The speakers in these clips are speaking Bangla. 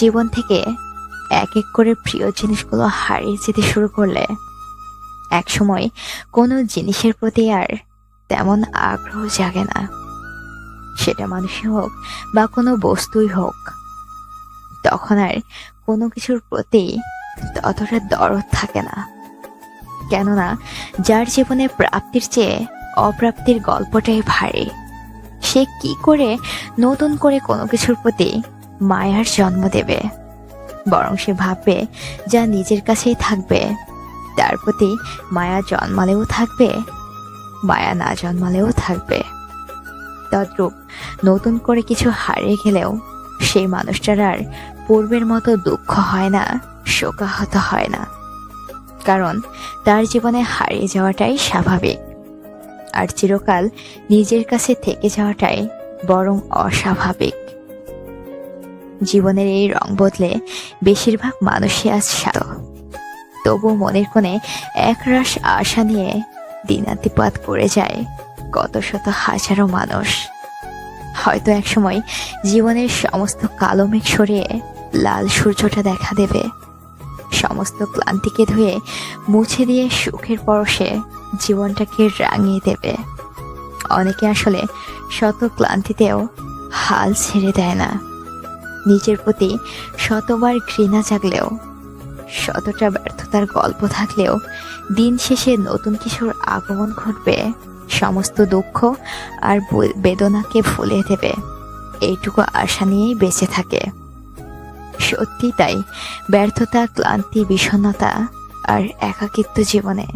জীবন থেকে এক এক করে প্রিয় জিনিসগুলো হারিয়ে যেতে শুরু করলে, একসময় কোনো জিনিসের প্রতি আর তেমন আগ্রহ জাগে না। সেটা মানুষই হোক বা কোনো বস্তুই হোক, তখন আর কোনো কিছুর প্রতি ততটা দরদ থাকে না। কেননা, যার জীবনে প্রাপ্তির চেয়ে অপ্রাপ্তির গল্পটাই ভারী, সে কি করে নতুন করে কোনো কিছুর প্রতি মায়ার জন্ম দেবে। বরং সে ভাববে যা নিজের কাছেই থাকবে। তার প্রতি মায়া জন্মালেও থাকবে, মায়া না জন্মালেও থাকবে। তদ্রূপ নতুন করে কিছু হারিয়ে গেলেও সেই মানুষটার আর পূর্বের মতো দুঃখ হয় না, শোকাহত হয় না। কারণ তার জীবনে হারিয়ে যাওয়াটাই স্বাভাবিক। আর চিরকাল নিজের কাছে থেকে যাওয়াটাই বরং অস্বাভাবিক। জীবনের এই রং বদলে বেশিরভাগ মানুষই আজ শান্ত। তবু মনের কোণে একরাশ আশা নিয়ে দিনাতিপাত করে যায় কত শত হাজারো মানুষ। হয়তো একসময় জীবনের সমস্ত কালো মেঘ সরিয়ে লাল সূর্যটা দেখা দেবে। সমস্ত ক্লান্তিকে ধুয়ে মুছে দিয়ে সুখের পরশে জীবনটাকে রাঙিয়ে দেবে। অনেকে আসলে শত ক্লান্তিতেও হাল ছেড়ে দেয় না। নিজের প্রতি শতবার ঘৃণা জাগলেও, শতটা ব্যর্থতার গল্প থাকলেও দিন শেষে নতুন কিছুর আগমন ঘটবে, সমস্ত দুঃখ আর বেদনাকে ভুলে দেবে। এইটুকু আশা নিয়েই বেঁচে থাকে। সত্যি তাই, ব্যর্থতা, ক্লান্তি, বিষণ্ণতা আর একাকিত্ব জীবনে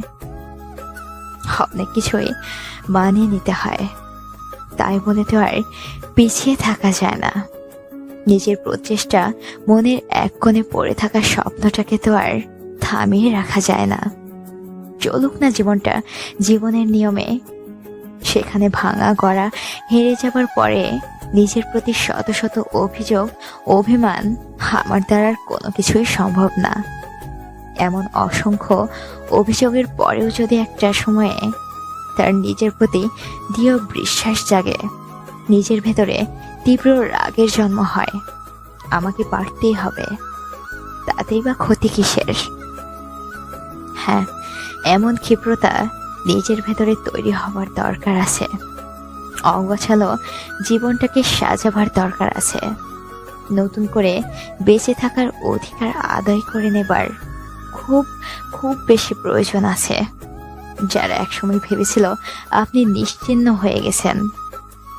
অনেক কিছুই মানিয়ে নিতে হয়। তাই বলে তো আর পিছিয়ে থাকা যায় না। নিজের প্রচেষ্টা মনের এক কোণে পড়ে থাকা স্বপ্নটাকে তো আর থামিয়ে রাখা যায় না। চলুক না জীবনটা, জীবনের নিয়মে। সেখানে ভাঙা গড়া হেরে যাবার পরে নিজের প্রতি শত শত অভিযোগ, অভিমান আমার দ্বারা কোনো কিছুই সম্ভব না। এমন অসংখ্য অভিযোগের পরেও যদি একটা সময়ে তার নিজের প্রতি দৃঢ় বিশ্বাস জাগে, নিজের ভেতরে তীব্র রাগের জন্ম হয়। আমাকে পারতেই হবে। তাতেই বা ক্ষতি কিসের? হ্যাঁ এমন ক্ষিপ্রতা নিজের ভেতরে তৈরি হবার দরকার আছে। অগোছালো জীবনটাকে সাজাবার দরকার আছে। নতুন করে বেঁচে থাকার অধিকার আদায় করে নেবার খুব খুব বেশি প্রয়োজন আছে। যারা একসময় ভেবেছিল আপনি নিশ্চিন্ন হয়ে গেছেন।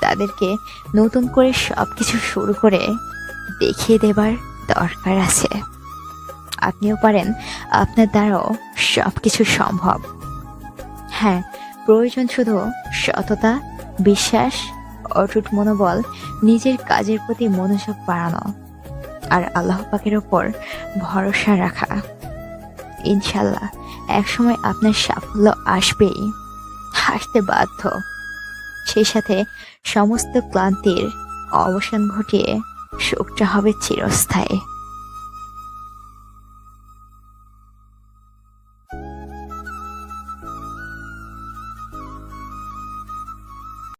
তাদেরকে নতুন করে সবকিছু শুরু করে দেখিয়ে দেবার দরকার আছে। আপনিও পারেন, আপনার দ্বারাও সবকিছু সম্ভব। হ্যাঁ প্রয়োজন শুধু সততা, বিশ্বাস, অটুট মনোবল, নিজের কাজের প্রতি মনোযোগ বাড়ানো আর আল্লাহ পাকের ওপর ভরসা রাখা। ইনশাল্লাহ একসময় আপনার সাফল্য আসবেই। হাসতে বাধ্য। সেই সাথে সমস্ত ক্লান্তির অবসান ঘটিয়ে সুখটা হবে চিরস্থায়ী।